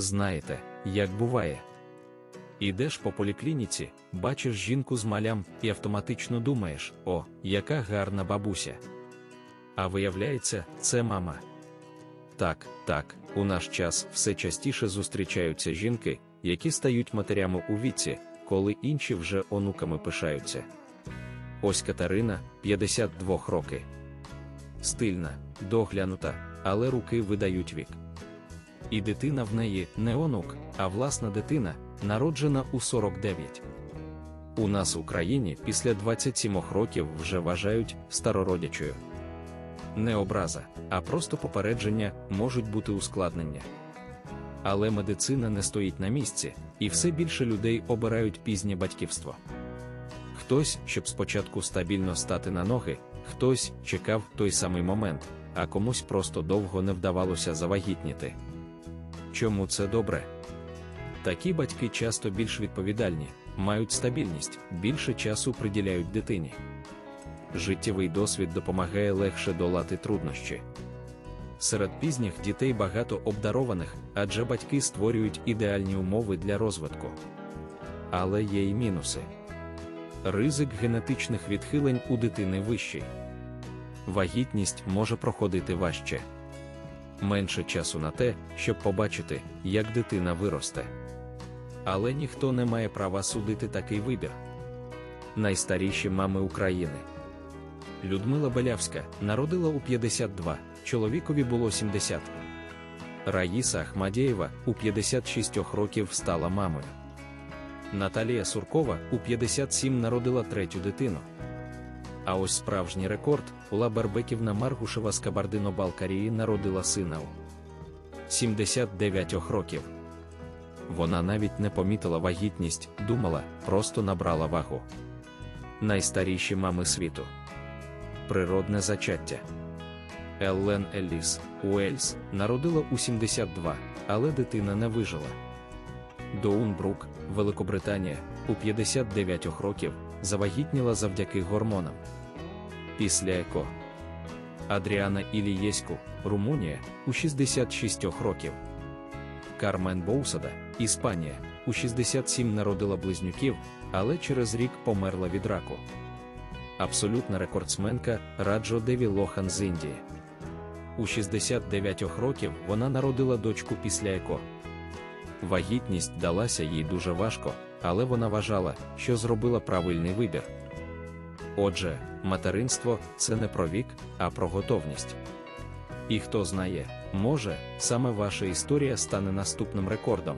Знаєте, як буває. Ідеш по поліклініці, бачиш жінку з малям і автоматично думаєш: о, яка гарна бабуся. А виявляється, це мама. Так, так, у наш час все частіше зустрічаються жінки, які стають матерями у віці, коли інші вже онуками пишаються. Ось Катерина, 52 роки. Стильна, доглянута, але руки видають вік. І дитина в неї не онук, а власна дитина, народжена у 49. У нас в Україні після 27 років вже вважають старородячою. Не образа, а просто попередження можуть бути ускладнення. Але медицина не стоїть на місці, і все більше людей обирають пізнє батьківство. Хтось, щоб спочатку стабільно стати на ноги, хтось чекав той самий момент, а комусь просто довго не вдавалося завагітніти. Чому це добре? Такі батьки часто більш відповідальні, мають стабільність, більше часу приділяють дитині. Життєвий досвід допомагає легше долати труднощі. Серед пізніх дітей багато обдарованих, адже батьки створюють ідеальні умови для розвитку. Але є й мінуси. Ризик генетичних відхилень у дитини вищий. Вагітність може проходити важче. Менше часу на те, щоб побачити, як дитина виросте. Але ніхто не має права судити такий вибір. Найстаріші мами України. Людмила Белявська народила у 52, чоловікові було 70. Раїса Ахмадєєва у 56 років стала мамою. Наталія Суркова у 57 народила третю дитину. А ось справжній рекорд Ула Барбеківна Маргушева з Кабардино-Балкарії народила сина у 79 років. Вона навіть не помітила вагітність, думала, просто набрала вагу. Найстаріші мами світу. Природне зачаття. Еллен Елліс, Уельс, народила у 72, але дитина не вижила. Доун Брук, Великобританія, у 59 років завагітніла завдяки гормонам. Після ЕКО. Адріана Ілієську, Румунія, у 66 років. Кармен Боусада, Іспанія, у 67 народила близнюків, але через рік померла від раку. Абсолютна рекордсменка Раджо Деві Лохан з Індії. У 69 років вона народила дочку після ЕКО. Вагітність далася їй дуже важко, але вона вважала, що зробила правильний вибір. Отже, материнство це не про вік, а про готовність. І хто знає, може, саме ваша історія стане наступним рекордом.